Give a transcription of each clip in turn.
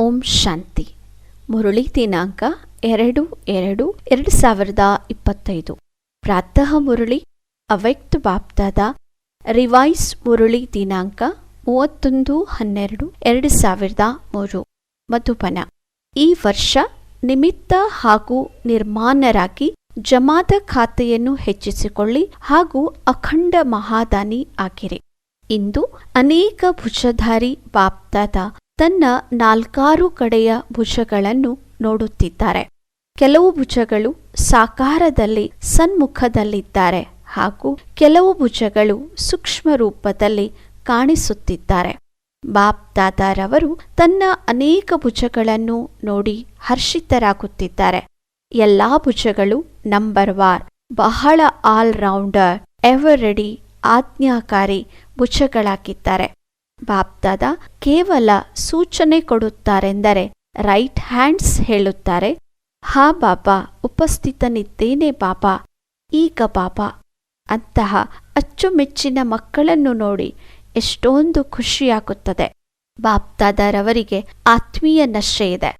ಓಂ ಶಾಂತಿ. ಮುರುಳಿ ದಿನಾಂಕ ಎರಡು ಎರಡು ಎರಡು ಸಾವಿರದ ಇಪ್ಪತ್ತೈದು. ಪ್ರಾತಃ ಮುರುಳಿ, ಅವ್ಯಕ್ತ ಬಾಪ್ದಾದ ರಿವೈಸ್ ಮುರುಳಿ ದಿನಾಂಕ ಮೂವತ್ತೊಂದು ಹನ್ನೆರಡು ಎರಡು ಸಾವಿರದ ಮೂರು. ಮಧುಬನ ಈ ವರ್ಷ ನಿಮಿತ್ತ ಹಾಗೂ ನಿರ್ಮಾಣರಾಗಿ ಜಮಾದ ಖಾತೆಯನ್ನು ಹೆಚ್ಚಿಸಿಕೊಳ್ಳಿ ಹಾಗೂ ಅಖಂಡ ಮಹಾದಾನಿ ಆಗಿರಿ. ಇಂದು ಅನೇಕ ಭುಜಧಾರಿ ಬಾಪ್ದಾದ ತನ್ನ ನಾಲ್ಕಾರು ಕಡೆಯ ಭುಜಗಳನ್ನು ನೋಡುತ್ತಿದ್ದಾರೆ. ಕೆಲವು ಭುಜಗಳು ಸಾಕಾರದಲ್ಲಿ ಸನ್ಮುಖದಲ್ಲಿದ್ದಾರೆ ಹಾಗೂ ಕೆಲವು ಭುಜಗಳು ಸೂಕ್ಷ್ಮ ರೂಪದಲ್ಲಿ ಕಾಣಿಸುತ್ತಿದ್ದಾರೆ. ಬಾಪ್ ದಾದಾರವರು ತನ್ನ ಅನೇಕ ಭುಜಗಳನ್ನು ನೋಡಿ ಹರ್ಷಿತರಾಗುತ್ತಿದ್ದಾರೆ. ಎಲ್ಲಾ ಭುಜಗಳು ನಂಬರ್ ವಾರ್, ಬಹಳ ಆಲ್ರೌಂಡರ್ ಎವರ್ ರೆಡಿ ಆಜ್ಞಾಕಾರಿ ಭುಜಗಳಾಗಿದ್ದಾರೆ. ಬಾಪ್ದಾದ ಕೇವಲ ಸೂಚನೆ ಕೊಡುತ್ತಾರೆಂದರೆ ರೈಟ್ ಹ್ಯಾಂಡ್ಸ್ ಹೇಳುತ್ತಾರೆ, ಹಾ ಬಾಬಾ ಉಪಸ್ಥಿತನಿದ್ದೇನೆ ಬಾಬಾ ಈಗ ಬಾಬಾ ಅಂತಹ ಅಚ್ಚುಮೆಚ್ಚಿನ ಮಕ್ಕಳನ್ನು ನೋಡಿ ಎಷ್ಟೊಂದು ಖುಷಿಯಾಗುತ್ತದೆ. ಬಾಪ್ತಾದರವರಿಗೆ ಆತ್ಮೀಯ ನಶೆ ಇದೆ.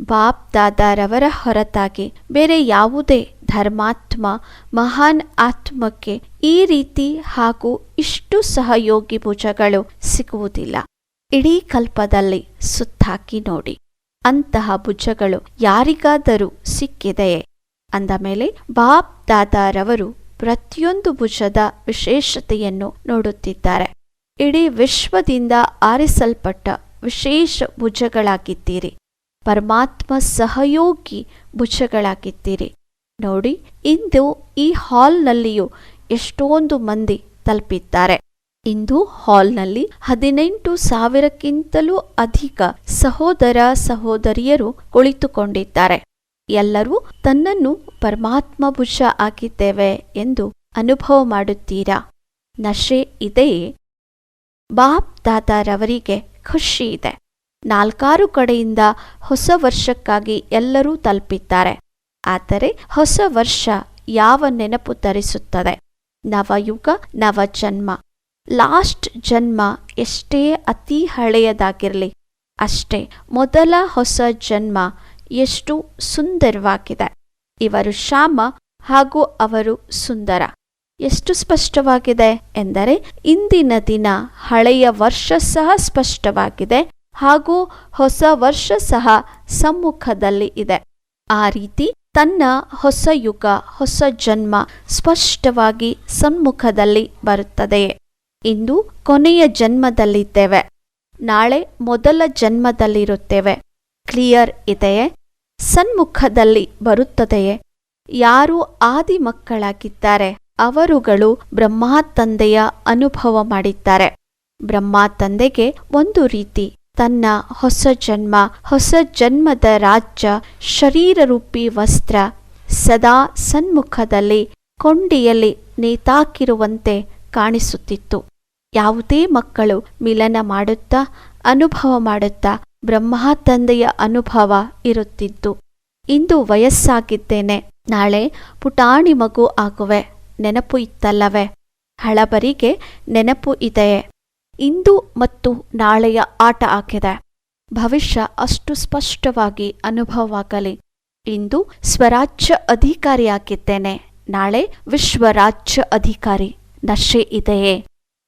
ಬಾಪ್ ದಾದಾರವರ ಹೊರತಾಗಿ ಬೇರೆ ಯಾವುದೇ ಧರ್ಮಾತ್ಮ ಮಹಾನ್ ಆತ್ಮಕ್ಕೆ ಈ ರೀತಿ ಹಾಗೂ ಇಷ್ಟು ಸಹಯೋಗಿ ಭುಜಗಳು ಸಿಗುವುದಿಲ್ಲ. ಇಡೀ ಕಲ್ಪದಲ್ಲಿ ಸುತ್ತಾಕಿ ನೋಡಿ. ಅಂತಹ ಭುಜಗಳು ಯಾರಿಗಾದರೂ ಸಿಕ್ಕಿದೆಯೇ? ಅಂದ ಮೇಲೆ ಬಾಬ್ ದಾದಾರವರು ಪ್ರತಿಯೊಂದು ಭುಜದ ವಿಶೇಷತೆಯನ್ನು ನೋಡುತ್ತಿದ್ದಾರೆ. ಇಡೀ ವಿಶ್ವದಿಂದ ಆರಿಸಲ್ಪಟ್ಟ ವಿಶೇಷ ಭುಜಗಳಾಗಿದ್ದೀರಿ. ಪರಮಾತ್ಮ ಸಹಯೋಗಿ ಭುಜಗಳಾಗಿದ್ದೀರಿ. ನೋಡಿ, ಇಂದು ಈ ಹಾಲ್ನಲ್ಲಿಯೂ ಎಷ್ಟೊಂದು ಮಂದಿ ತಲುಪಿದ್ದಾರೆ. ಇಂದು ಹಾಲ್ನಲ್ಲಿ ಹದಿನೆಂಟು ಸಾವಿರಕ್ಕಿಂತಲೂ ಅಧಿಕ ಸಹೋದರ ಸಹೋದರಿಯರು ಕುಳಿತುಕೊಂಡಿದ್ದಾರೆ. ಎಲ್ಲರೂ ತನ್ನನ್ನು ಪರಮಾತ್ಮ ಭುಜ ಆಗಿದ್ದೇವೆ ಎಂದು ಅನುಭವ ಮಾಡುತ್ತೀರಾ? ನಶೆ ಇದೆಯೇ? ಬಾಪ್ ದಾದಾರವರಿಗೆ ಖುಷಿ ಇದೆ. ನಾಲ್ಕಾರು ಕಡೆಯಿಂದ ಹೊಸ ವರ್ಷಕ್ಕಾಗಿ ಎಲ್ಲರೂ ತಲುಪಿದ್ದಾರೆ. ಆದರೆ ಹೊಸ ವರ್ಷ ಯಾವ ನೆನಪು ತರಿಸುತ್ತದೆ? ನವಯುಗ ನವ ಜನ್ಮ ಲಾಸ್ಟ್ ಜನ್ಮ ಎಷ್ಟೇ ಅತಿ ಹಳೆಯದಾಗಿರಲಿ, ಅಷ್ಟೇ ಮೊದಲ ಹೊಸ ಜನ್ಮ ಎಷ್ಟು ಸುಂದರವಾಗಿದೆ. ಇವರು ಶ್ಯಾಮ ಹಾಗೂ ಅವರು ಸುಂದರ. ಎಷ್ಟು ಸ್ಪಷ್ಟವಾಗಿದೆ ಎಂದರೆ, ಇಂದಿನ ದಿನ ಹಳೆಯ ವರ್ಷ ಸಹ ಸ್ಪಷ್ಟವಾಗಿದೆ. ಹಾಗೂ ಹೊಸ ವರ್ಷ ಸಹ ಸಮ್ಮುಖದಲ್ಲಿ ಇದೆ. ಆ ರೀತಿ ತನ್ನ ಹೊಸ ಯುಗ, ಹೊಸ ಜನ್ಮ ಸ್ಪಷ್ಟವಾಗಿ ಸಮ್ಮುಖದಲ್ಲಿ ಬರುತ್ತದೆಯೇ ಇಂದು ಕೊನೆಯ ಜನ್ಮದಲ್ಲಿದ್ದೇವೆ. ನಾಳೆ ಮೊದಲ ಜನ್ಮದಲ್ಲಿರುತ್ತೇವೆ. ಕ್ಲಿಯರ್ ಇದೆಯೇ? ಸನ್ಮುಖದಲ್ಲಿ ಬರುತ್ತದೆಯೇ? ಯಾರು ಆದಿ ಮಕ್ಕಳಾಗಿದ್ದಾರೆ? ಅವರುಗಳು ಬ್ರಹ್ಮ ತಂದೆಯ ಅನುಭವ ಮಾಡಿದ್ದಾರೆ. ಬ್ರಹ್ಮ ತಂದೆಗೆ ಒಂದು ರೀತಿ ತನ್ನ ಹೊಸ ಜನ್ಮ, ಹೊಸ ಜನ್ಮದ ರಾಜ್ಯ ಶರೀರರೂಪಿ ವಸ್ತ್ರ ಸದಾ ಸನ್ಮುಖದಲ್ಲಿ ಕೊಂಡಿಯಲ್ಲಿ ನೇತಾಕಿರುವಂತೆ ಕಾಣಿಸುತ್ತಿತ್ತು. ಯಾವುದೇ ಮಕ್ಕಳು ಮಿಲನ ಮಾಡುತ್ತಾ, ಅನುಭವ ಮಾಡುತ್ತಾ ಬ್ರಹ್ಮ ತಂದೆಯ ಅನುಭವ ಇರುತ್ತಿತ್ತು. ಇಂದು ವಯಸ್ಸಾಗಿದ್ದೇನೆ, ನಾಳೆ ಪುಟಾಣಿ ಮಗು ಆಗುವೆ, ನೆನಪು ಇತ್ತಲ್ಲವೇ? ಹಳಬರಿಗೆ ನೆನಪು ಇದೆಯೇ? ಇಂದು ಮತ್ತು ನಾಳೆಯ ಆಟ ಆಗಿದೆ. ಭವಿಷ್ಯ ಅಷ್ಟು ಸ್ಪಷ್ಟವಾಗಿ ಅನುಭವವಾಗಲಿ. ಇಂದು ಸ್ವರಾಜ್ಯ ಅಧಿಕಾರಿಯಾಗಿದ್ದೇನೆ. ನಾಳೆ ವಿಶ್ವರಾಜ್ಯ ಅಧಿಕಾರಿ. ನಶೆ ಇದೆಯೇ?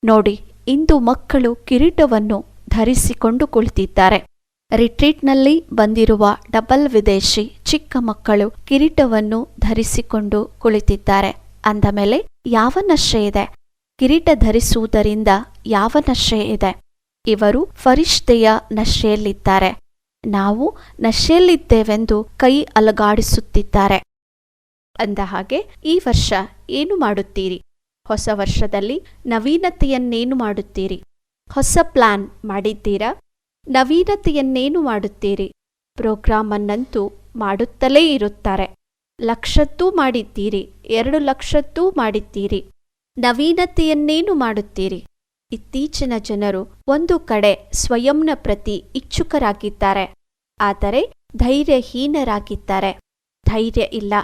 ನೋಡಿ, ಇಂದು ಮಕ್ಕಳು ಕಿರೀಟವನ್ನು ಧರಿಸಿಕೊಂಡು ಕುಳಿತಿದ್ದಾರೆ ರಿಟ್ರೀಟ್ನಲ್ಲಿ ಬಂದಿರುವ ಡಬಲ್ ವಿದೇಶಿ ಚಿಕ್ಕ ಮಕ್ಕಳು ಕಿರೀಟವನ್ನು ಧರಿಸಿಕೊಂಡು ಕುಳಿತಿದ್ದಾರೆ. ಅಂದ ಮೇಲೆ ಯಾವ ನಶೆ ಇದೆ? ಕಿರೀಟ ಧರಿಸುವುದರಿಂದ ಯಾವ ನಶೆ ಇದೆ? ಇವರು ಫರಿಷ್ಠೆಯ ನಶೆಯಲ್ಲಿದ್ದಾರೆ. ನಾವು ನಶೆಯಲ್ಲಿದ್ದೇವೆಂದು ಕೈ ಅಲಗಾಡಿಸುತ್ತಿದ್ದಾರೆ. ಅಂದ ಹಾಗೆ ಈ ವರ್ಷ ಏನು ಮಾಡುತ್ತೀರಿ? ಹೊಸ ವರ್ಷದಲ್ಲಿ ನವೀನತೆಯನ್ನೇನು ಮಾಡುತ್ತೀರಿ? ಹೊಸ ಪ್ಲಾನ್ ಮಾಡಿದ್ದೀರಾ? ನವೀನತೆಯನ್ನೇನು ಮಾಡುತ್ತೀರಿ? ಪ್ರೋಗ್ರಾಮನ್ನಂತೂ ಮಾಡುತ್ತಲೇ ಇರುತ್ತಾರೆ. ಲಕ್ಷತ್ತೂ ಮಾಡಿದ್ದೀರಿ, ಎರಡು ಲಕ್ಷತ್ತೂ ಮಾಡಿದ್ದೀರಿ. ನವೀನತೆಯನ್ನೇನು ಮಾಡುತ್ತೀರಿ? ಇತ್ತೀಚಿನ ಜನರು ಒಂದು ಕಡೆ ಸ್ವಯಂನ ಪ್ರತಿ ಇಚ್ಛುಕರಾಗಿದ್ದಾರೆ, ಆದರೆ ಧೈರ್ಯಹೀನರಾಗಿದ್ದಾರೆ. ಧೈರ್ಯ ಇಲ್ಲ,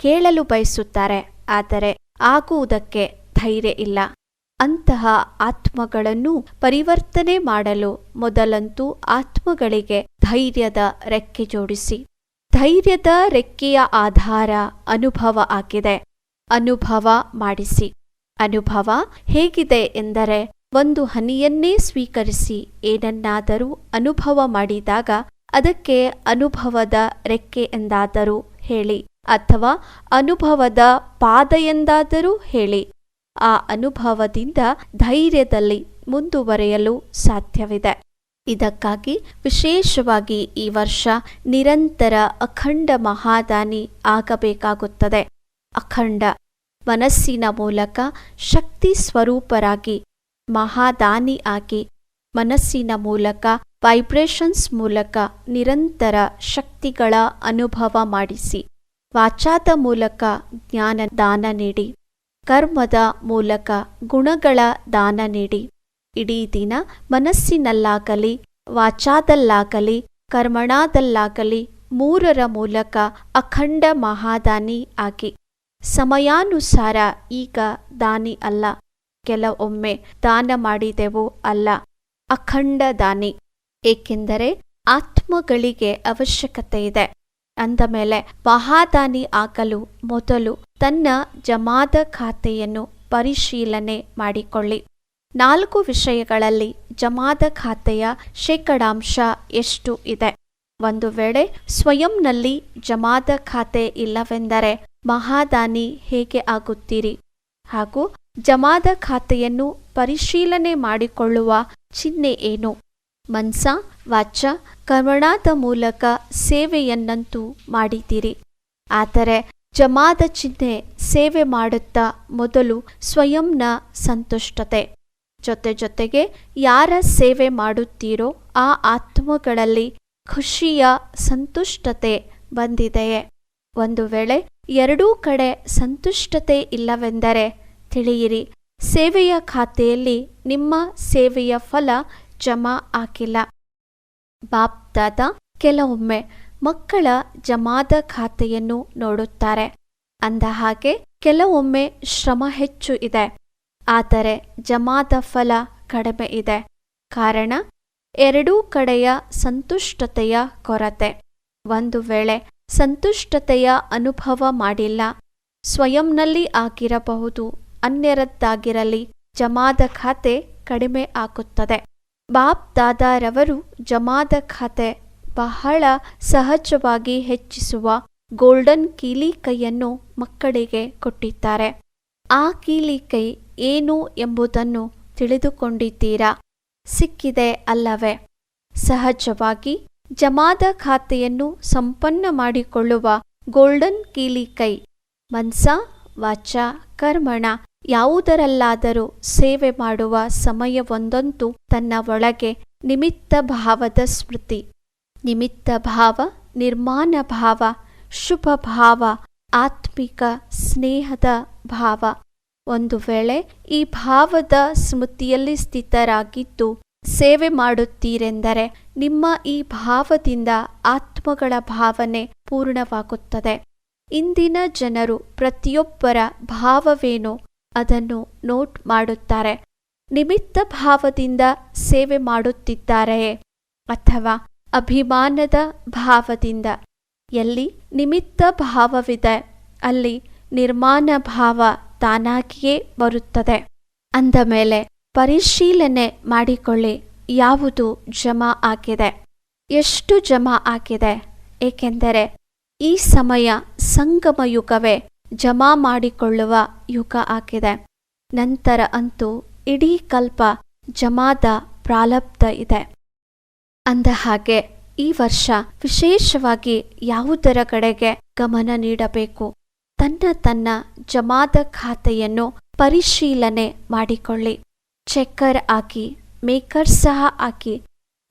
ಕೇಳಲು ಬಯಸುತ್ತಾರೆ, ಆದರೆ ಆಗುವುದಕ್ಕೆ ಧೈರ್ಯ ಇಲ್ಲ. ಅಂತಹ ಆತ್ಮಗಳನ್ನು ಪರಿವರ್ತನೆ ಮಾಡಲು ಮೊದಲಂತೂ ಆತ್ಮಗಳಿಗೆ ಧೈರ್ಯದ ರೆಕ್ಕೆ ಜೋಡಿಸಿ. ಧೈರ್ಯದ ರೆಕ್ಕೆಯ ಆಧಾರ ಅನುಭವ ಆಗಿದೆ. ಅನುಭವ ಮಾಡಿಸಿ. ಅನುಭವ ಹೇಗಿದೆ ಎಂದರೆ ಒಂದು ಹನಿಯನ್ನೇ ಸ್ವೀಕರಿಸಿ ಏನನ್ನಾದರೂ ಅನುಭವ ಮಾಡಿದಾಗ ಅದಕ್ಕೆ ಅನುಭವದ ರೆಕ್ಕೆ ಎಂದಾದರೂ ಹೇಳಿ ಅಥವಾ ಅನುಭವದ ಪಾದ ಎಂದಾದರೂ ಹೇಳಿ. ಆ ಅನುಭವದಿಂದ ಧೈರ್ಯದಲ್ಲಿ ಮುಂದುವರೆಯಲು ಸಾಧ್ಯವಿದೆ. ಇದಕ್ಕಾಗಿ ವಿಶೇಷವಾಗಿ ಈ ವರ್ಷ ನಿರಂತರ ಅಖಂಡ ಮಹಾದಾನಿ ಆಗಬೇಕಾಗುತ್ತದೆ. ಅಖಂಡ ಮನಸ್ಸಿನ ಮೂಲಕ ಶಕ್ತಿ ಸ್ವರೂಪರಾಗಿ ಮಹಾದಾನಿ ಆಗಿ ಮನಸ್ಸಿನ ಮೂಲಕ ವೈಬ್ರೇಷನ್ಸ್ ಮೂಲಕ ನಿರಂತರ ಶಕ್ತಿಗಳ ಅನುಭವ ಮಾಡಿಸಿ. ವಾಚಾದ ಮೂಲಕ ಜ್ಞಾನ ದಾನ ನೀಡಿ. ಕರ್ಮದ ಮೂಲಕ ಗುಣಗಳ ದಾನ ನೀಡಿ. ಇಡೀ ದಿನ ಮನಸ್ಸಿನಲ್ಲಾಗಲಿ, ವಾಚಾದಲ್ಲಾಗಲಿ, ಕರ್ಮಣಾದಲ್ಲಾಗಲಿ ಮೂರರ ಮೂಲಕ ಅಖಂಡ ಮಹಾದಾನಿ ಆಗಿ ಸಮಯಾನುಸಾರ ಈಗ ದಾನಿ ಅಲ್ಲ. ಕೆಲವೊಮ್ಮೆ ದಾನ ಮಾಡಿದೆವು ಅಲ್ಲ, ಅಖಂಡ ದಾನಿ. ಏಕೆಂದರೆ ಆತ್ಮಗಳಿಗೆ ಅವಶ್ಯಕತೆ ಇದೆ. ಅಂದ ಮೇಲೆ ಮಹಾದಾನಿ ಆಗಲು ಮೊದಲು ತನ್ನ ಜಮಾದ ಖಾತೆಯನ್ನು ಪರಿಶೀಲನೆ ಮಾಡಿಕೊಳ್ಳಿ. ನಾಲ್ಕು ವಿಷಯಗಳಲ್ಲಿ ಜಮಾದ ಖಾತೆಯ ಶೇಕಡಾಂಶ ಎಷ್ಟು ಇದೆ? ಒಂದು ವೇಳೆ ಸ್ವಯಂನಲ್ಲಿ ಜಮಾದ ಖಾತೆ ಇಲ್ಲವೆಂದರೆ ಮಹಾದಾನಿ ಹೇಗೆ ಆಗುತ್ತೀರಿ? ಹಾಗೂ ಜಮಾದ ಖಾತೆಯನ್ನು ಪರಿಶೀಲನೆ ಮಾಡಿಕೊಳ್ಳುವ ಚಿಹ್ನೆ ಏನು? ಮನ್ಸ ವಾಚ ಕರ್ಮಣಾದ ಮೂಲಕ ಸೇವೆಯನ್ನಂತೂ ಮಾಡಿದ್ದೀರಿ. ಆದರೆ ಜಮಾದ ಚಿಹ್ನೆ ಸೇವೆ ಮಾಡುತ್ತಾ ಮೊದಲು ಸ್ವಯಂನ ಸಂತುಷ್ಟತೆ. ಜೊತೆ ಜೊತೆಗೆ ಯಾರ ಸೇವೆ ಮಾಡುತ್ತೀರೋ ಆ ಆತ್ಮಗಳಲ್ಲಿ ಖುಷಿಯ ಸಂತುಷ್ಟತೆ ಬಂದಿದೆಯೇ? ಒಂದು ವೇಳೆ ಎರಡೂ ಕಡೆ ಸಂತುಷ್ಟತೆ ಇಲ್ಲವೆಂದರೆ ತಿಳಿಯಿರಿ. ಸೇವೆಯ ಖಾತೆಯಲ್ಲಿ ನಿಮ್ಮ ಸೇವೆಯ ಫಲ ಜಮಾ ಆಗಿಲ್ಲ ಬಾಪ್ದಾದ ಕೆಲವೊಮ್ಮೆ ಮಕ್ಕಳ ಜಮಾದ ಖಾತೆಯನ್ನು ನೋಡುತ್ತಾರೆ. ಅಂದ ಹಾಗೆ ಕೆಲವೊಮ್ಮೆ ಶ್ರಮ ಹೆಚ್ಚು ಇದೆ. ಆದರೆ ಜಮಾದ ಫಲ ಕಡಿಮೆ ಇದೆ. ಕಾರಣ ಎರಡೂ ಕಡೆಯ ಸಂತುಷ್ಟತೆಯ ಕೊರತೆ. ಒಂದು ವೇಳೆ ಸಂತುಷ್ಟತೆಯ ಅನುಭವ ಮಾಡಿಲ್ಲ, ಸ್ವಯಂನಲ್ಲಿ ಆಗಿರಬಹುದು ಅನ್ಯರದ್ದಾಗಿರಲಿ, ಜಮಾದ ಖಾತೆ ಕಡಿಮೆ ಆಗುತ್ತದೆ ಬಾಪ್ ದಾದಾರವರು ಜಮಾದ ಖಾತೆ ಬಹಳ ಸಹಜವಾಗಿ ಹೆಚ್ಚಿಸುವ ಗೋಲ್ಡನ್ ಕೀಲಿ ಕೈಯನ್ನು ಮಕ್ಕಳಿಗೆ ಕೊಟ್ಟಿದ್ದಾರೆ. ಆ ಕೀಲಿ ಕೈ ಏನು ಎಂಬುದನ್ನು ತಿಳಿದುಕೊಂಡಿದ್ದೀರಾ? ಸಿಕ್ಕಿದೆ ಅಲ್ಲವೇ? ಸಹಜವಾಗಿ ಜಮಾದ ಖಾತೆಯನ್ನು ಸಂಪನ್ನ ಮಾಡಿಕೊಳ್ಳುವ ಗೋಲ್ಡನ್ ಕೀಲಿ ಕೈ ಮನ್ಸ, ವಾಚ, ಕರ್ಮಣ ಯಾವುದರಲ್ಲಾದರೂ ಸೇವೆ ಮಾಡುವ ಸಮಯವೊಂದಂತೂ ತನ್ನ ಒಳಗೆ ನಿಮಿತ್ತ ಭಾವದ ಸ್ಮೃತಿ. ನಿಮಿತ್ತ ಭಾವ, ನಿರ್ಮಾಣ ಭಾವ, ಶುಭ ಭಾವ, ಆತ್ಮಿಕ ಸ್ನೇಹದ ಭಾವ. ಒಂದು ವೇಳೆ ಈ ಭಾವದ ಸ್ಮೃತಿಯಲ್ಲಿ ಸ್ಥಿತರಾಗಿದ್ದು ಸೇವೆ ಮಾಡುತ್ತೀರೆಂದರೆ ನಿಮ್ಮ ಈ ಭಾವದಿಂದ ಆತ್ಮಗಳ ಭಾವನೆ ಪೂರ್ಣವಾಗುತ್ತದೆ. ಇಂದಿನ ಜನರು ಪ್ರತಿಯೊಬ್ಬರ ಭಾವವೇನೋ? ಅದನ್ನು ನೋಟ್ ಮಾಡುತ್ತಾರೆ. ನಿಮಿತ್ತ ಭಾವದಿಂದ ಸೇವೆ ಮಾಡುತ್ತಿದ್ದಾರೆಯೇ ಅಥವಾ ಅಭಿಮಾನದ ಭಾವದಿಂದ. ಎಲ್ಲಿ ನಿಮಿತ್ತ ಭಾವವಿದೆ, ಅಲ್ಲಿ ನಿರ್ಮಾಣ ಭಾವ ತಾನಾಗಿಯೇ ಬರುತ್ತದೆ. ಅಂದ ಮೇಲೆ ಪರಿಶೀಲನೆ ಮಾಡಿಕೊಳ್ಳಿ, ಯಾವುದು ಜಮಾ ಆಗಿದೆ? ಎಷ್ಟು ಜಮಾ ಆಗಿದೆ? ಏಕೆಂದರೆ ಈ ಸಮಯ ಸಂಗಮ ಯುಗವೇ ಜಮಾ ಮಾಡಿಕೊಳ್ಳುವ ಯುಗ ಆಗಿದೆ. ನಂತರ ಅಂತೂ ಇಡೀ ಕಲ್ಪ ಜಮಾದ ಪ್ರಾಲಬ್ಧ ಇದೆ. ಅಂದ ಹಾಗೆ ಈ ವರ್ಷ ವಿಶೇಷವಾಗಿ ಯಾವುದರ ಕಡೆಗೆ ಗಮನ ನೀಡಬೇಕು? ತನ್ನ ತನ್ನ ಜಮಾದ ಖಾತೆಯನ್ನು ಪರಿಶೀಲನೆ ಮಾಡಿಕೊಳ್ಳಿ. ಚೆಕ್ಕರ್ ಆಗಿ, ಮೇಕರ್ ಸಹ ಆಗಿ.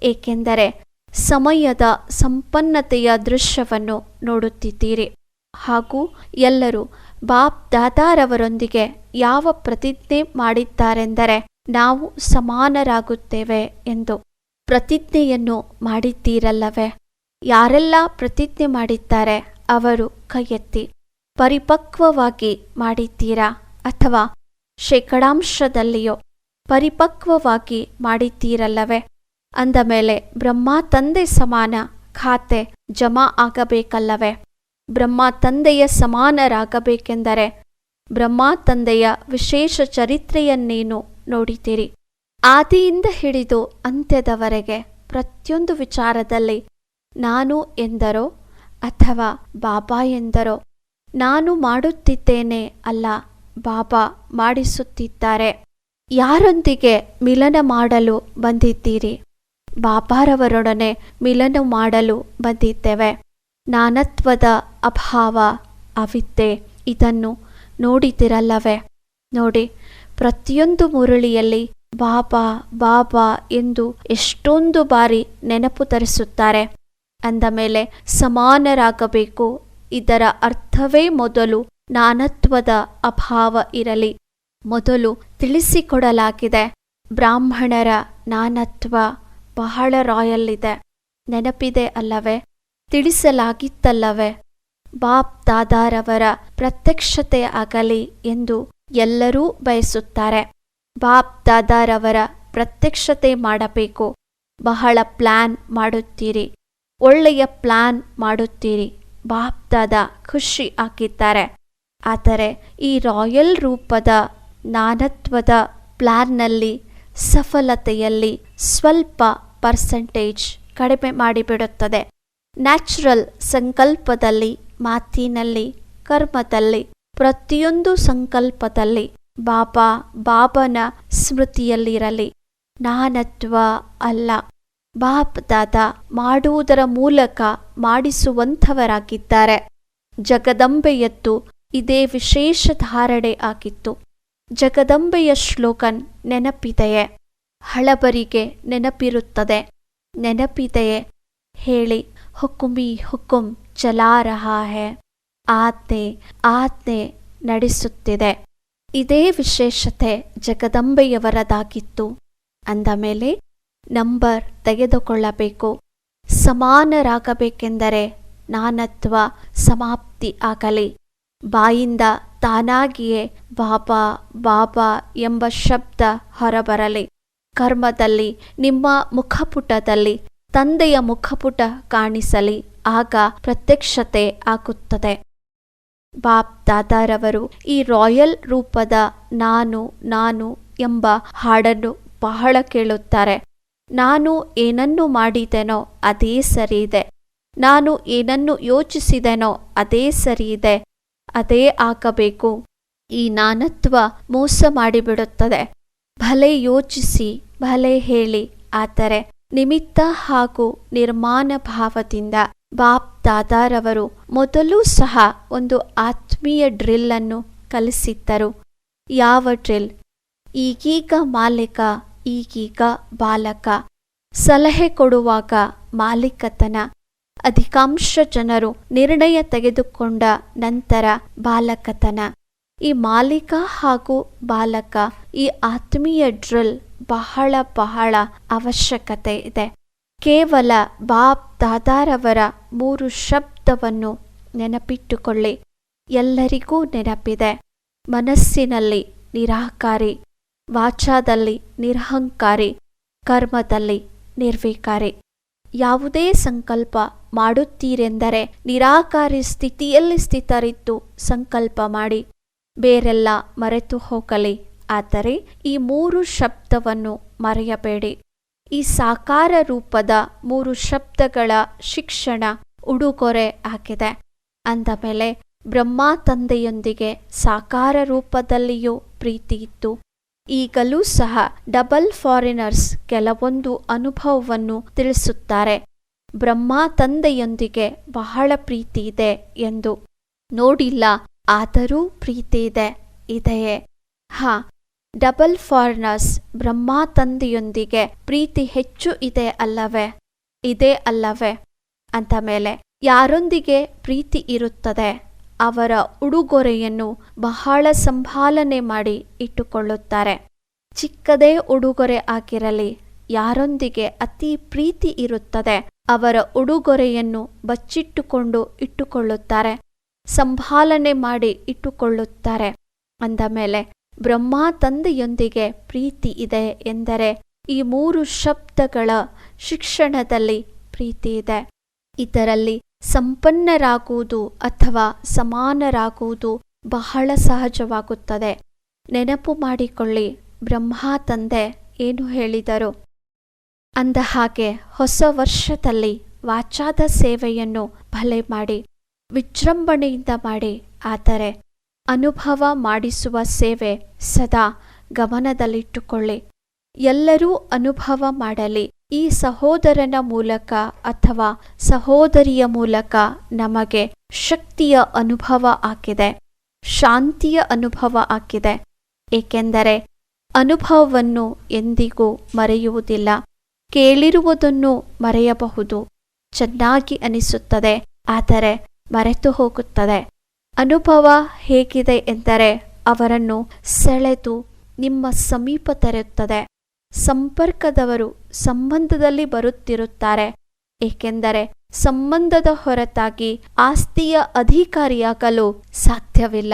ಏಕೆಂದರೆ ಸಮಯದ ಸಂಪನ್ನತೆಯ ದೃಶ್ಯವನ್ನು ನೋಡುತ್ತಿದ್ದೀರಿ. ಹಾಗೂ ಎಲ್ಲರೂ ಬಾಪ್ ದಾದಾರವರೊಂದಿಗೆ ಯಾವ ಪ್ರತಿಜ್ಞೆ ಮಾಡಿದ್ದಾರೆಂದರೆ ನಾವು ಸಮಾನರಾಗುತ್ತೇವೆ ಎಂದು ಪ್ರತಿಜ್ಞೆಯನ್ನು ಮಾಡಿದ್ದೀರಲ್ಲವೇ? ಯಾರೆಲ್ಲ ಪ್ರತಿಜ್ಞೆ ಮಾಡಿದ್ದಾರೆ ಅವರು ಕೈಯೆತ್ತಿ ಪರಿಪಕ್ವವಾಗಿ ಮಾಡಿದ್ದೀರಾ ಅಥವಾ ಶೇಕಡಾಂಶದಲ್ಲಿಯೋ ಪರಿಪಕ್ವವಾಗಿ ಮಾಡಿದ್ದೀರಲ್ಲವೇ? ಅಂದ ಮೇಲೆ ಬ್ರಹ್ಮ ತಂದೆ ಸಮಾನ ಖಾತೆ ಜಮಾ ಆಗಬೇಕಲ್ಲವೇ? ಬ್ರಹ್ಮ ತಂದೆಯ ಸಮಾನರಾಗಬೇಕೆಂದರೆ ಬ್ರಹ್ಮ ತಂದೆಯ ವಿಶೇಷ ಚರಿತ್ರೆಯನ್ನೇನು ನೋಡಿದ್ದೀರಿ? ಆದಿಯಿಂದ ಹಿಡಿದು ಅಂತ್ಯದವರೆಗೆ ಪ್ರತಿಯೊಂದು ವಿಚಾರದಲ್ಲಿ ನಾನು ಎಂದರೋ ಅಥವಾ ಬಾಬಾ ಎಂದರೋ ನಾನು ಮಾಡುತ್ತಿದ್ದೇನೆ ಅಲ್ಲ, ಬಾಬಾ ಮಾಡಿಸುತ್ತಿದ್ದಾರೆ. ಯಾರೊಂದಿಗೆ ಮಿಲನ ಮಾಡಲು ಬಂದಿದ್ದೀರಿ? ಬಾಬಾರವರೊಡನೆ ಮಿಲನ ಮಾಡಲು ಬಂದಿದ್ದೇವೆ. ನಾನತ್ವದ ಅಭಾವ ಅವಿದ್ಯೆ ಇದನ್ನು ನೋಡಿದಿರಲ್ಲವೇ? ನೋಡಿ, ಪ್ರತಿಯೊಂದು ಮುರಳಿಯಲ್ಲಿ ಬಾಬಾ ಬಾಬಾ ಎಂದು ಎಷ್ಟೊಂದು ಬಾರಿ ನೆನಪು ತರಿಸುತ್ತಾರೆ. ಅಂದ ಮೇಲೆ ಸಮಾನರಾಗಬೇಕು. ಇದರ ಅರ್ಥವೇ ಮೊದಲು ನಾನತ್ವದ ಅಭಾವ ಇರಲಿ. ಮೊದಲು ತಿಳಿಸಿಕೊಡಲಾಗಿದೆ. ಬ್ರಾಹ್ಮಣರ ನಾನತ್ವ ಬಹಳ ರಾಯಲ್ ಇದೆ ನೆನಪಿದೆ ಅಲ್ಲವೇ? ತಿಳಿಸಲಾಗಿತ್ತಲ್ಲವೇ? ಬಾಪ್ ದಾದಾರವರ ಪ್ರತ್ಯಕ್ಷತೆ ಆಗಲಿ ಎಂದು ಎಲ್ಲರೂ ಬಯಸುತ್ತಾರೆ. ಬಾಪ್ ದಾದಾರವರ ಪ್ರತ್ಯಕ್ಷತೆ ಮಾಡಬೇಕು. ಬಹಳ ಪ್ಲಾನ್ ಮಾಡುತ್ತೀರಿ. ಒಳ್ಳೆಯ ಪ್ಲಾನ್ ಮಾಡುತ್ತೀರಿ. ಬಾಪ್ ದಾದಾ ಖುಷಿ ಹಾಕಿದ್ದಾರೆ. ಆದರೆ ಈ ರಾಯಲ್ ರೂಪದ ನಾನತ್ವದ ಪ್ಲಾನ್ನಲ್ಲಿ ಸಫಲತೆಯಲ್ಲಿ ಸ್ವಲ್ಪ ಪರ್ಸೆಂಟೇಜ್ ಕಡಿಮೆ ಮಾಡಿಬಿಡುತ್ತದೆ. ನ್ಯಾಚುರಲ್ ಸಂಕಲ್ಪದಲ್ಲಿ, ಮಾತಿನಲ್ಲಿ, ಕರ್ಮದಲ್ಲಿ, ಪ್ರತಿಯೊಂದು ಸಂಕಲ್ಪದಲ್ಲಿ ಬಾಬಾ ಬಾಬನ ಸ್ಮೃತಿಯಲ್ಲಿರಲಿ. ನಾನತ್ವ ಅಲ್ಲ. ಬಾಪ್ ದಾದ ಮಾಡುವುದರ ಮೂಲಕ ಮಾಡಿಸುವಂಥವರಾಗಿದ್ದಾರೆ. ಜಗದಂಬೆಯತ್ತು ಇದೇ ವಿಶೇಷ ಧಾರಣೆ ಆಗಿತ್ತು. ಜಗದಂಬೆಯ ಶ್ಲೋಕನ್ ನೆನಪಿದೆಯೇ? ಹಳಬರಿಗೆ ನೆನಪಿರುತ್ತದೆ. ನೆನಪಿದೆಯೇ? ಹೇಳಿ. ಹುಕುಮಿ ಹುಕುಂ ಚಲಾ ರಹಾ ಆತ್ನೆ ಆಜ್ಞೆ ಆಜ್ಞೆ ನಡೆಸುತ್ತಿದೆ. ಇದೇ ವಿಶೇಷತೆ ಜಗದಂಬೆಯವರದಾಗಿತ್ತು. ಅಂದ ಮೇಲೆ ನಂಬರ್ ತೆಗೆದುಕೊಳ್ಳಬೇಕು. ಸಮಾನರಾಗಬೇಕೆಂದರೆ ನಾನತ್ವ ಸಮಾಪ್ತಿ ಆಗಲಿ. ಬಾಯಿಂದ ತಾನಾಗಿಯೇ ಬಾಬಾ ಬಾಬಾ ಎಂಬ ಶಬ್ದ ಹೊರಬರಲಿ. ಕರ್ಮದಲ್ಲಿ ನಿಮ್ಮ ಮುಖಪುಟದಲ್ಲಿ ತಂದೆಯ ಮುಖಪುಟ ಕಾಣಿಸಲಿ, ಆಗ ಪ್ರತ್ಯಕ್ಷತೆ ಆಗುತ್ತದೆ. ಬಾಪ್ ದಾದಾರವರು, ಈ ರಾಯಲ್ ರೂಪದ ನಾನು ನಾನು ಎಂಬ ಹಾಡನ್ನು ಬಹಳ ಕೇಳುತ್ತಾರೆ. ನಾನು ಏನನ್ನು ಮಾಡಿದೆನೋ ಅದೇ ಸರಿ ಇದೆ ನಾನು ಏನನ್ನು ಯೋಚಿಸಿದೆನೋ ಅದೇ ಸರಿ ಇದೆ ಅದೇ ಆಗಬೇಕು. ಈ ನಾನತ್ವ ಮೋಸ ಮಾಡಿಬಿಡುತ್ತದೆ. ಭಲೆ ಯೋಚಿಸಿ, ಭಲೆ ಹೇಳಿ, ಆದರೆ ನಿಮಿತ್ತ ಹಾಗೂ ನಿರ್ಮಾಣ ಭಾವದಿಂದ ಬಾಪ್ ದಾದಾರವರು ಮೊದಲು ಸಹ ಒಂದು ಆತ್ಮೀಯ ಡ್ರಿಲ್ ಅನ್ನು ಕಲಿಸಿದ್ದರು. ಯಾವ ಡ್ರಿಲ್? ಈಗೀಗ ಮಾಲೀಕ, ಈಗೀಗ ಬಾಲಕ. ಸಲಹೆ ಕೊಡುವಾಗ ಮಾಲೀಕತನ. ಅಧಿಕಾಂಶ ಜನರು ನಿರ್ಣಯ ತೆಗೆದುಕೊಂಡ ನಂತರ ಬಾಲಕತನ. ಈ ಮಾಲೀಕ ಹಾಗೂ ಬಾಲಕ ಈ ಆತ್ಮೀಯ ಡ್ರಿಲ್ ಬಹಳ ಬಹಳ ಅವಶ್ಯಕತೆ ಇದೆ. ಕೇವಲ ಬಾಬ್ ದಾದಾರವರ ಮೂರು ಶಬ್ದವನ್ನು ನೆನಪಿಟ್ಟುಕೊಳ್ಳಿ. ಎಲ್ಲರಿಗೂ ನೆನಪಿದೆ. ಮನಸ್ಸಿನಲ್ಲಿ ನಿರಾಕಾರಿ, ವಾಚಾದಲ್ಲಿ ನಿರಹಂಕಾರಿ, ಕರ್ಮದಲ್ಲಿ ನಿರ್ವಿಕಾರಿ. ಯಾವುದೇ ಸಂಕಲ್ಪ ಮಾಡುತ್ತೀರೆಂದರೆ ನಿರಾಕಾರಿ ಸ್ಥಿತಿಯಲ್ಲಿ ಸ್ಥಿತರಿದ್ದು ಸಂಕಲ್ಪ ಮಾಡಿ. ಬೇರೆಲ್ಲ ಮರೆತು ಹೋಗಲಿ ಆದರೆ ಈ ಮೂರು ಶಬ್ದವನ್ನು ಮರೆಯಬೇಡಿ. ಈ ಸಾಕಾರ ರೂಪದ ಮೂರು ಶಬ್ದಗಳ ಶಿಕ್ಷಣ ಉಡುಗೊರೆ ಆಗಿದೆ. ಅಂದ ಮೇಲೆ ಬ್ರಹ್ಮ ತಂದೆಯೊಂದಿಗೆ ಸಾಕಾರ ರೂಪದಲ್ಲಿಯೂ ಪ್ರೀತಿ ಇತ್ತು. ಈಗಲೂ ಸಹ ಡಬಲ್ ಫಾರಿನರ್ಸ್ ಕೆಲವೊಂದು ಅನುಭವವನ್ನು ತಿಳಿಸುತ್ತಾರೆ. ಬ್ರಹ್ಮ ತಂದೆಯೊಂದಿಗೆ ಬಹಳ ಪ್ರೀತಿ ಇದೆ ಎಂದು. ನೋಡಿಲ್ಲ, ಆದರೂ ಪ್ರೀತಿ ಇದೆ, ಇದೆಯೇ? ಹಾ ಡಬಲ್ ಫಾರಿನರ್ಸ್ ಬ್ರಹ್ಮ ತಂದೆಯೊಂದಿಗೆ ಪ್ರೀತಿ ಹೆಚ್ಚು ಇದೆ ಅಲ್ಲವೇ? ಇದೆ ಅಲ್ಲವೇ? ಅಂತ ಮೇಲೆ, ಯಾರೊಂದಿಗೆ ಪ್ರೀತಿ ಇರುತ್ತದೆ? ಅವರ ಉಡುಗೊರೆಯನ್ನು ಬಹಳ ಸಂಭಾಲನೆ ಮಾಡಿ ಇಟ್ಟುಕೊಳ್ಳುತ್ತಾರೆ. ಚಿಕ್ಕದೇ ಉಡುಗೊರೆ ಆಗಿರಲಿ, ಯಾರೊಂದಿಗೆ ಅತಿ ಪ್ರೀತಿ ಇರುತ್ತದೆ, ಅವರ ಉಡುಗೊರೆಯನ್ನು ಬಚ್ಚಿಟ್ಟುಕೊಂಡು ಇಟ್ಟುಕೊಳ್ಳುತ್ತಾರೆ, ಸಂಭಾಲನೆ ಮಾಡಿ ಇಟ್ಟುಕೊಳ್ಳುತ್ತಾರೆ, ಅಂದ ಮೇಲೆ ಬ್ರಹ್ಮ ತಂದೆಯೊಂದಿಗೆ ಪ್ರೀತಿ ಇದೆ ಎಂದರೆ ಈ ಮೂರು ಶಬ್ದಗಳ ಶಿಕ್ಷಣದಲ್ಲಿ ಪ್ರೀತಿ ಇದೆ. ಇದರಲ್ಲಿ ಸಂಪನ್ನರಾಗುವುದು ಅಥವಾ ಸಮಾನರಾಗುವುದು ಬಹಳ ಸಹಜವಾಗುತ್ತದೆ. ನೆನಪು ಮಾಡಿಕೊಳ್ಳಿ ಬ್ರಹ್ಮ ತಂದೆ ಏನು ಹೇಳಿದರು. ಅಂದ ಹಾಗೆ ಹೊಸ ವರ್ಷದಲ್ಲಿ ವಾಚಾದ ಸೇವೆಯನ್ನು ಭಲೆ ಮಾಡಿ, ವಿಜೃಂಭಣೆಯಿಂದ ಮಾಡಿ, ಆದರೆ ಅನುಭವ ಮಾಡಿಸುವ ಸೇವೆ ಸದಾ ಗಮನದಲ್ಲಿಟ್ಟುಕೊಳ್ಳಿ. ಎಲ್ಲರೂ ಅನುಭವ ಮಾಡಲಿ. ಈ ಸಹೋದರನ ಮೂಲಕ ಅಥವಾ ಸಹೋದರಿಯ ಮೂಲಕ ನಮಗೆ ಶಕ್ತಿಯ ಅನುಭವ ಆಗಿದೆ. ಶಾಂತಿಯ ಅನುಭವ ಆಗಿದೆ. ಏಕೆಂದರೆ ಅನುಭವವನ್ನು ಎಂದಿಗೂ ಮರೆಯುವುದಿಲ್ಲ. ಕೇಳಿರುವುದನ್ನು ಮರೆಯಬಹುದು. ಚೆನ್ನಾಗಿ ಅನಿಸುತ್ತದೆ, ಆದರೆ ಮರೆತು ಹೋಗುತ್ತದೆ ಅನುಭವ ಹೇಗಿದೆ ಎಂದರೆ ಅವರನ್ನು ಸೆಳೆದು ನಿಮ್ಮ ಸಮೀಪ ತರುತ್ತದೆ ಸಂಪರ್ಕದವರು ಸಂಬಂಧದಲ್ಲಿ ಬರುತ್ತಿರುತ್ತಾರೆ. ಏಕೆಂದರೆ ಸಂಬಂಧದ ಹೊರತಾಗಿ ಆಸ್ತಿಯ ಅಧಿಕಾರಿಯಾಗಲು ಸಾಧ್ಯವಿಲ್ಲ.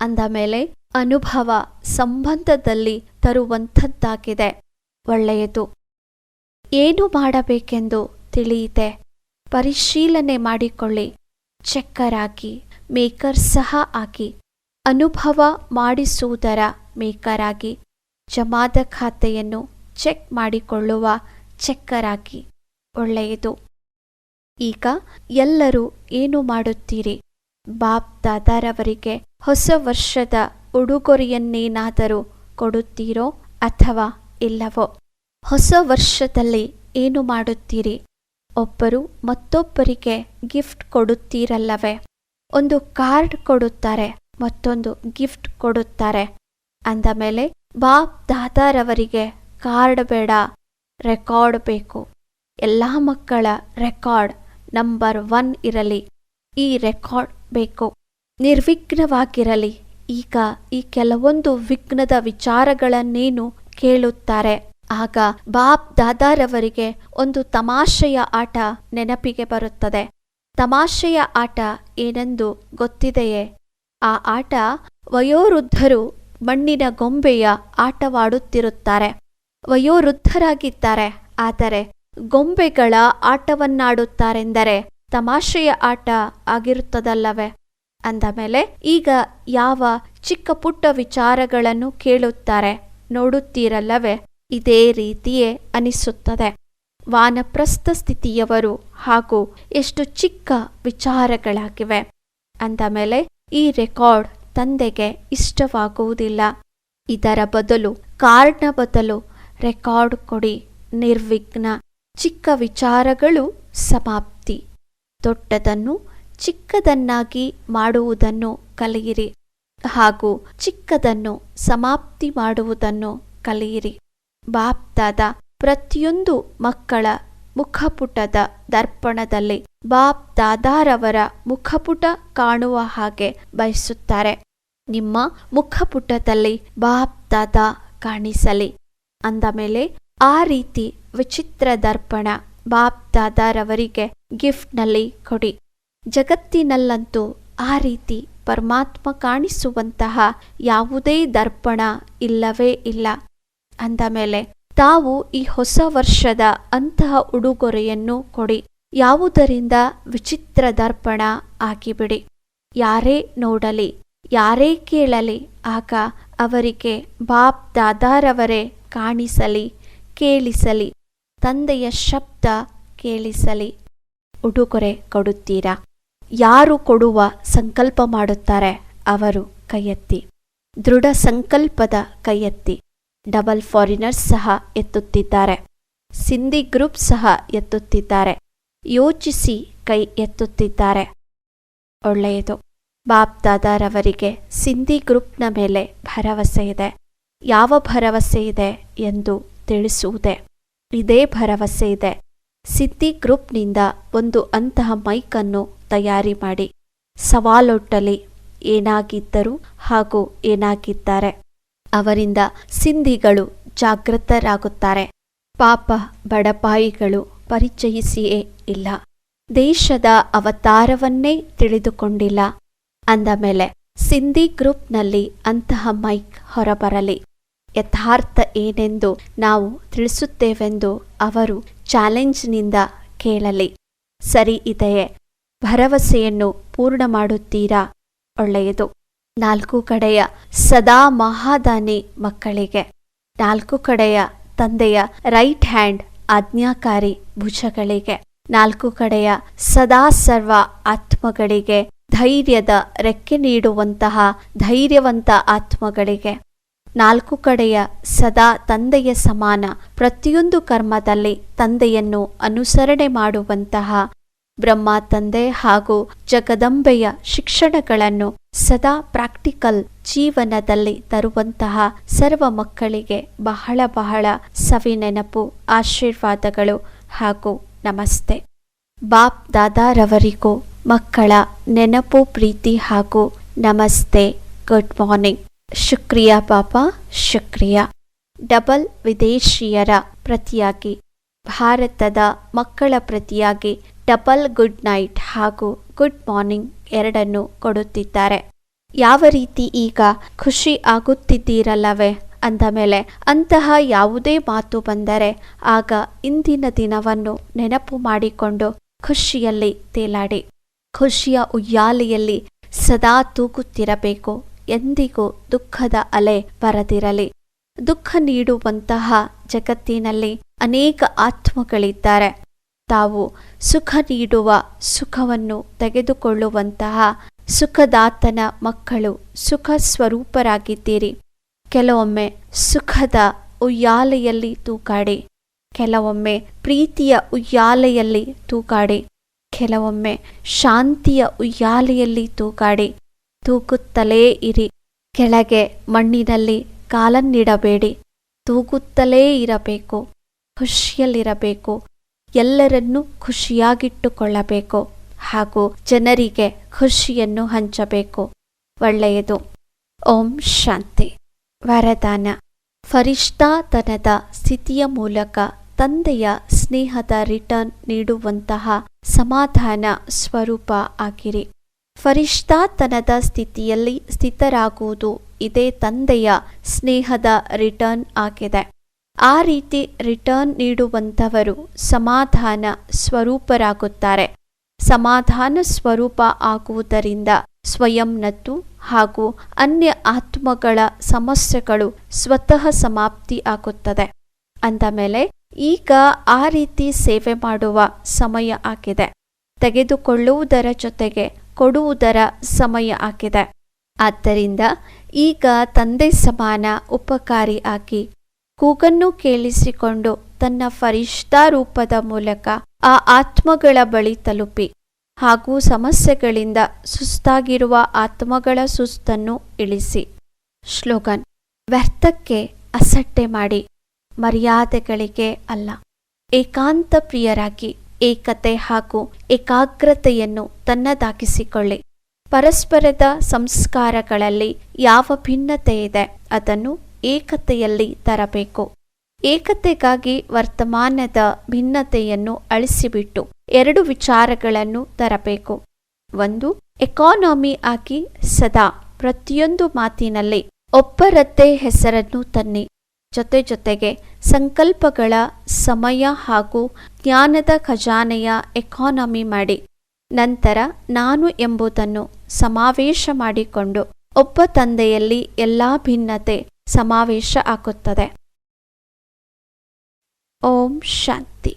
ಅಂದ ಮೇಲೆ ಅನುಭವ ಸಂಬಂಧದಲ್ಲಿ ತರುವಂಥದ್ದಾಗಿದೆ. ಒಳ್ಳೆಯದು. ಏನು ಮಾಡಬೇಕೆಂದು ತಿಳಿಯಿತೆ. ಪರಿಶೀಲನೆ ಮಾಡಿಕೊಳ್ಳಿ. ಚೆಕ್ಕರ್ ಆಗಿ ಮೇಕರ್ ಸಹ ಆಗಿ ಅನುಭವ ಮಾಡಿಸುವುದರ ಮೇಕರ್ ಆಗಿ ಜಮಾದ ಖಾತೆಯನ್ನು ಚೆಕ್ ಮಾಡಿಕೊಳ್ಳುವ ಚೆಕ್ಕರ್ ಆಗಿ ಒಳ್ಳೆಯದು. ಈಗ ಎಲ್ಲರೂ ಏನು ಮಾಡುತ್ತೀರಿ? ಬಾಪ್ ದಾದಾರವರಿಗೆ ಹೊಸ ವರ್ಷದ ಉಡುಗೊರೆಯನ್ನೇನಾದರೂ ಕೊಡುತ್ತೀರೋ ಅಥವಾ ಇಲ್ಲವೋ? ಹೊಸ ವರ್ಷದಲ್ಲಿ ಏನು ಮಾಡುತ್ತೀರಿ? ಒಬ್ಬರು ಮತ್ತೊಬ್ಬರಿಗೆ ಗಿಫ್ಟ್ ಕೊಡುತ್ತೀರಲ್ಲವೇ? ಒಂದು ಕಾರ್ಡ್ ಕೊಡುತ್ತಾರೆ, ಮತ್ತೊಂದು ಗಿಫ್ಟ್ ಕೊಡುತ್ತಾರೆ. ಅಂದ ಮೇಲೆ ಬಾಪ್ ದಾದಾರವರಿಗೆ ಕಾರ್ಡ್ ಬೇಡ, ರೆಕಾರ್ಡ್ ಬೇಕು. ಎಲ್ಲ ಮಕ್ಕಳ ರೆಕಾರ್ಡ್ ನಂಬರ್ ಒನ್ ಇರಲಿ, ಈ ರೆಕಾರ್ಡ್ ಬೇಕು. ನಿರ್ವಿಘ್ನವಾಗಿರಲಿ, ಈಗ ಈ ಕೆಲವೊಂದು ವಿಘ್ನದ ವಿಚಾರಗಳನ್ನೇನು ಕೇಳುತ್ತಾರೆ. ಆಗ ಬಾಪ್ ದಾದಾರವರಿಗೆ ಒಂದು ತಮಾಷೆಯ ಆಟ ನೆನಪಿಗೆ ಬರುತ್ತದೆ. ತಮಾಷೆಯ ಆಟ ಏನೆಂದು ಗೊತ್ತಿದೆಯೇ? ಆ ಆಟ ವಯೋವೃದ್ಧರು ಮಣ್ಣಿನ ಗೊಂಬೆಯ ಆಟವಾಡುತ್ತಿರುತ್ತಾರೆ. ವಯೋವೃದ್ಧರಾಗಿದ್ದಾರೆ, ಆದರೆ ಗೊಂಬೆಗಳ ಆಟವನ್ನಾಡುತ್ತಾರೆಂದರೆ ತಮಾಷೆಯ ಆಟ ಆಗಿರುತ್ತದಲ್ಲವೇ? ಅಂದ ಮೇಲೆ ಈಗ ಯಾವ ಚಿಕ್ಕ ಪುಟ್ಟ ವಿಚಾರಗಳನ್ನು ಕೇಳುತ್ತಾರೆ ನೋಡುತ್ತೀರಲ್ಲವೇ? ಇದೇ ರೀತಿಯೇ ಅನಿಸುತ್ತದೆ. ವಾನಪ್ರಸ್ಥ ಸ್ಥಿತಿಯವರು ಹಾಗೂ ಎಷ್ಟು ಚಿಕ್ಕ ವಿಚಾರಗಳಾಗಿವೆ. ಅಂದ ಮೇಲೆ ಈ ರೆಕಾರ್ಡ್ ತಂದೆಗೆ ಇಷ್ಟವಾಗುವುದಿಲ್ಲ. ಇದರ ಬದಲು ಕಾರ್ಡ್ನ ಬದಲು ರೆಕಾರ್ಡ್ ಕೊಡಿ, ನಿರ್ವಿಘ್ನ. ಚಿಕ್ಕ ವಿಚಾರಗಳು ಸಮಾಪ್ತಿ. ದೊಡ್ಡದನ್ನು ಚಿಕ್ಕದನ್ನಾಗಿ ಮಾಡುವುದನ್ನು ಕಲಿಯಿರಿ ಹಾಗೂ ಚಿಕ್ಕದನ್ನು ಸಮಾಪ್ತಿ ಮಾಡುವುದನ್ನು ಕಲಿಯಿರಿ. ಬಾಪ್ದಾದ ಪ್ರತಿಯೊಂದು ಮಕ್ಕಳ ಮುಖಪುಟದ ದರ್ಪಣದಲ್ಲಿ ಬಾಪ್ ದಾದಾರವರ ಮುಖಪುಟ ಕಾಣುವ ಹಾಗೆ ಬಯಸುತ್ತಾರೆ. ನಿಮ್ಮ ಮುಖಪುಟದಲ್ಲಿ ಬಾಪ್ ದಾದಾ ಕಾಣಿಸಲಿ. ಅಂದ ಮೇಲೆ ಆ ರೀತಿ ವಿಚಿತ್ರ ದರ್ಪಣ ಬಾಪ್ ದಾದಾರವರಿಗೆ ಗಿಫ್ಟ್ನಲ್ಲಿ ಕೊಡಿ. ಜಗತ್ತಿನಲ್ಲಂತೂ ಆ ರೀತಿ ಪರಮಾತ್ಮ ಕಾಣಿಸುವಂತಹ ಯಾವುದೇ ದರ್ಪಣ ಇಲ್ಲವೇ ಇಲ್ಲ. ಅಂದ ಮೇಲೆ ತಾವು ಈ ಹೊಸ ವರ್ಷದ ಅಂತಹ ಉಡುಗೊರೆಯನ್ನು ಕೊಡಿ. ಯಾವುದರಿಂದ ವಿಚಿತ್ರ ದರ್ಪಣ ಆಗಿಬಿಡಿ. ಯಾರೇ ನೋಡಲಿ, ಯಾರೇ ಕೇಳಲಿ, ಆಗ ಅವರಿಗೆ ಬಾಪ್ ದಾದಾರವರೇ ಕಾಣಿಸಲಿ, ಕೇಳಿಸಲಿ, ತಂದೆಯ ಶಬ್ದ ಕೇಳಿಸಲಿ. ಉಡುಗೊರೆ ಕೊಡುತ್ತೀರಾ? ಯಾರು ಕೊಡುವ ಸಂಕಲ್ಪ ಮಾಡುತ್ತಾರೆ? ಅವರು ಕೈಯೆತ್ತಿ. ದೃಢ ಸಂಕಲ್ಪದ ಕೈಯೆತ್ತಿ. ಡಬಲ್ ಫಾರಿನರ್ಸ್ ಸಹ ಎತ್ತುತ್ತಿದ್ದಾರೆ. ಸಿಂಧಿ ಗ್ರೂಪ್ ಸಹ ಎತ್ತುತ್ತಿದ್ದಾರೆ. ಯೋಚಿಸಿ ಕೈ ಎತ್ತುತ್ತಿದ್ದಾರೆ. ಒಳ್ಳೆಯದು. ಬಾಪ್ ದಾದಾರವರಿಗೆ ಸಿಂಧಿ ಗ್ರೂಪ್ನ ಮೇಲೆ ಭರವಸೆ ಇದೆ. ಯಾವ ಭರವಸೆ ಇದೆ ಎಂದು ತಿಳಿಸುವುದೇ. ಇದೇ ಭರವಸೆ ಇದೆ. ಸಿದ್ಧಿ ಗ್ರೂಪ್ನಿಂದ ಒಂದು ಅಂತಹ ಮೈಕನ್ನು ತಯಾರಿ ಮಾಡಿ ಸವಾಲೊಡ್ಡಲಿ ಏನಾಗಿದ್ದರು ಹಾಗೂ ಏನಾಗಿದ್ದಾರೆ. ಅವರಿಂದ ಸಿಂಧಿಗಳು ಜಾಗೃತರಾಗುತ್ತಾರೆ. ಪಾಪ ಬಡಪಾಯಿಗಳು ಪರಿಚಯಿಸಿಯೇ ಇಲ್ಲ. ದೇಶದ ಅವತಾರವನ್ನೇ ತಿಳಿದುಕೊಂಡಿಲ್ಲ. ಅಂದ ಮೇಲೆ ಸಿಂಧಿ ಗ್ರೂಪ್ನಲ್ಲಿ ಅಂತಹ ಮೈಕ್ ಹೊರಬರಲಿ. ಯಥಾರ್ಥ ಏನೆಂದು ನಾವು ತಿಳಿಸುತ್ತೇವೆಂದು ಅವರು ಚಾಲೆಂಜ್ನಿಂದ ಕೇಳಲಿ. ಸರಿ ಇದೆಯೇ? ಭರವಸೆಯನ್ನು ಪೂರ್ಣ ಮಾಡುತ್ತೀರಾ? ಒಳ್ಳೆಯದು. ನಾಲ್ಕು ಕಡೆಯ ಸದಾ ಮಹಾದಾನಿ ಮಕ್ಕಳಿಗೆ. ನಾಲ್ಕು ಕಡೆಯ ತಂದೆಯ ರೈಟ್ ಹ್ಯಾಂಡ್ ಆಜ್ಞಾಕಾರಿ ಭುಜಗಳಿಗೆ. ನಾಲ್ಕು ಕಡೆಯ ಸದಾ ಸರ್ವ ಆತ್ಮಗಳಿಗೆ ಧೈರ್ಯದ ರೆಕ್ಕೆ ನೀಡುವಂತಹ ಧೈರ್ಯವಂತ ಆತ್ಮಗಳಿಗೆ. ನಾಲ್ಕು ಕಡೆಯ ಸದಾ ತಂದೆಯ ಸಮಾನ ಪ್ರತಿಯೊಂದು ಕರ್ಮದಲ್ಲಿ ತಂದೆಯನ್ನು ಅನುಸರಣೆ ಮಾಡುವಂತಹ ಬ್ರಹ್ಮ ತಂದೆ ಹಾಗೂ ಜಗದಂಬೆಯ ಶಿಕ್ಷಣಗಳನ್ನು ಸದಾ ಪ್ರಾಕ್ಟಿಕಲ್ ಜೀವನದಲ್ಲಿ ತರುವಂತಹ ಸರ್ವ ಮಕ್ಕಳಿಗೆ ಬಹಳ ಬಹಳ ಸವಿನೆನಪು ಆಶೀರ್ವಾದಗಳು ಹಾಗೂ ನಮಸ್ತೆ. ಬಾಪ್ ದಾದಾರವರಿಗೂ ಮಕ್ಕಳ ನೆನಪು, ಪ್ರೀತಿ ಹಾಗೂ ನಮಸ್ತೆ. Good morning. ಶುಕ್ರಿಯಾ ಬಾಬಾ ಶುಕ್ರಿಯಾ. ಡಬಲ್ ವಿದೇಶಿಯರ ಪ್ರತಿಯಾಗಿ ಭಾರತದ ಮಕ್ಕಳ ಪ್ರತಿಯಾಗಿ ಡಬಲ್ ಗುಡ್ ನೈಟ್ ಹಾಗೂ ಗುಡ್ ಮಾರ್ನಿಂಗ್ ಎರಡನ್ನು ಕೊಡುತ್ತಿದ್ದಾರೆ. ಯಾವ ರೀತಿ ಈಗ ಖುಷಿ ಆಗುತ್ತಿದ್ದೀರಲ್ಲವೇ? ಅಂದ ಮೇಲೆ ಅಂತಹ ಯಾವುದೇ ಮಾತು ಬಂದರೆ ಆಗ ಇಂದಿನ ದಿನವನ್ನು ನೆನಪು ಮಾಡಿಕೊಂಡು ಖುಷಿಯಲ್ಲಿ ತೇಲಾಡಿ. ಖುಷಿಯ ಉಯ್ಯಾಲೆಯಲ್ಲಿ ಸದಾ ತೂಗುತ್ತಿರಬೇಕು. ಎಂದಿಗೂ ದುಃಖದ ಅಲೆ ಬರದಿರಲಿ. ದುಃಖ ನೀಡುವಂತಹ ಜಗತ್ತಿನಲ್ಲಿ ಅನೇಕ ಆತ್ಮಗಳಿದ್ದಾರೆ. ತಾವು ಸುಖ ನೀಡುವ ಸುಖವನ್ನು ತೆಗೆದುಕೊಳ್ಳುವಂತಹ ಸುಖದಾತನ ಮಕ್ಕಳು ಸುಖ ಸ್ವರೂಪರಾಗಿದ್ದೀರಿ ಕೆಲವೊಮ್ಮೆ ಸುಖದ ಉಯ್ಯಾಲೆಯಲ್ಲಿ ತೂಕಾಡಿ, ಕೆಲವೊಮ್ಮೆ ಪ್ರೀತಿಯ ಉಯ್ಯಾಲೆಯಲ್ಲಿ ತೂಕಾಡಿ, ಕೆಲವೊಮ್ಮೆ ಶಾಂತಿಯ ಉಯ್ಯಾಲೆಯಲ್ಲಿ ತೂಗಾಡಿ ತೂಗುತ್ತಲೇ ಇರಿ, ಕೆಳಗೆ ಮಣ್ಣಿನಲ್ಲಿ ಕಾಲನ್ನಿಡಬೇಡಿ. ತೂಗುತ್ತಲೇ ಇರಬೇಕು. ಖುಷಿಯಲ್ಲಿರಬೇಕು. ಎಲ್ಲರನ್ನೂ ಖುಷಿಯಾಗಿಟ್ಟುಕೊಳ್ಳಬೇಕು. ಹಾಗೂ ಜನರಿಗೆ ಖುಷಿಯನ್ನು ಹಂಚಬೇಕು. ಒಳ್ಳೆಯದು. ಓಂ ಶಾಂತಿ. ವರದಾನ. ಫರಿಷ್ಠಾತನದ ಸ್ಥಿತಿಯ ಮೂಲಕ ತಂದೆಯ ಸ್ನೇಹದ ರಿಟರ್ನ್ ನೀಡುವಂತಹ ಸಮಾಧಾನ ಸ್ವರೂಪ ಆಗಿರಿ. ಫರಿಷ್ಠಾತನದ ಸ್ಥಿತಿಯಲ್ಲಿ ಸ್ಥಿತರಾಗುವುದು ಇದೇ ತಂದೆಯ ಸ್ನೇಹದ ರಿಟರ್ನ್ ಆಗಿದೆ. ಆ ರೀತಿ ರಿಟರ್ನ್ ನೀಡುವಂಥವರು ಸಮಾಧಾನ ಸ್ವರೂಪರಾಗುತ್ತಾರೆ. ಸಮಾಧಾನ ಸ್ವರೂಪ ಆಗುವುದರಿಂದ ಸ್ವಯಂನತ್ತು ಹಾಗೂ ಅನ್ಯ ಆತ್ಮಗಳ ಸಮಸ್ಯೆಗಳು ಸ್ವತಃ ಸಮಾಪ್ತಿ ಆಗುತ್ತದೆ. ಅಂದ ಮೇಲೆ, ಈಗ ಆ ರೀತಿ ಸೇವೆ ಮಾಡುವ ಸಮಯ ಆಗಿದೆ. ತೆಗೆದುಕೊಳ್ಳುವುದರ ಜೊತೆಗೆ ಕೊಡುವುದರ ಸಮಯ ಆಗಿದೆ. ಆದ್ದರಿಂದ ಈಗ ತಂದೆ ಸಮಾನ ಉಪಕಾರಿ ಆಗಿ ಕೂಗನ್ನು ಕೇಳಿಸಿಕೊಂಡು ತನ್ನ ಫರಿಷ್ಠಾ ರೂಪದ ಮೂಲಕ ಆ ಆತ್ಮಗಳ ಬಳಿ ತಲುಪಿ ಹಾಗೂ ಸಮಸ್ಯೆಗಳಿಂದ ಸುಸ್ತಾಗಿರುವ ಆತ್ಮಗಳ ಸುಸ್ತನ್ನು ಇಳಿಸಿ. ಶ್ಲೋಗನ್, ವ್ಯರ್ಥಕ್ಕೆ ಅಸಟ್ಟೆ ಮಾಡಿ, ಮರ್ಯಾದೆಗಳಿಗೆ ಅಲ್ಲ. ಏಕಾಂತ ಪ್ರಿಯರಾಗಿ ಏಕತೆ ಹಾಗೂ ಏಕಾಗ್ರತೆಯನ್ನು ತನ್ನದಾಗಿಸಿಕೊಳ್ಳಿ. ಪರಸ್ಪರದ ಸಂಸ್ಕಾರಗಳಲ್ಲಿ ಯಾವ ಭಿನ್ನತೆ ಇದೆ ಅದನ್ನು ಏಕತೆಯಲ್ಲಿ ತರಬೇಕು. ಏಕತೆಗಾಗಿ ವರ್ತಮಾನದ ಭಿನ್ನತೆಯನ್ನು ಅಳಿಸಿಬಿಟ್ಟು ಎರಡು ವಿಚಾರಗಳನ್ನು ತರಬೇಕು. ಒಂದು, ಎಕಾನಮಿ ಆಗಿ ಸದಾ ಪ್ರತಿಯೊಂದು ಮಾತಿನಲ್ಲಿ ಒಬ್ಬರದ್ದೇ ಹೆಸರನ್ನು ತನ್ನಿ. ಜೊತೆ ಜೊತೆಗೆ ಸಂಕಲ್ಪಗಳ ಸಮಯ ಹಾಗೂ ಜ್ಞಾನದ ಖಜಾನೆಯ ಎಕಾನಮಿ ಮಾಡಿ. ನಂತರ ನಾನು ಎಂಬುದನ್ನು ಸಮಾವೇಶ ಮಾಡಿಕೊಂಡು ಒಬ್ಬ ತಂದೆಯಲ್ಲಿ ಎಲ್ಲ ಭಿನ್ನತೆ ಸಮಾವೇಶ ಆಗುತ್ತದೆ. ಓಂ ಶಾಂತಿ.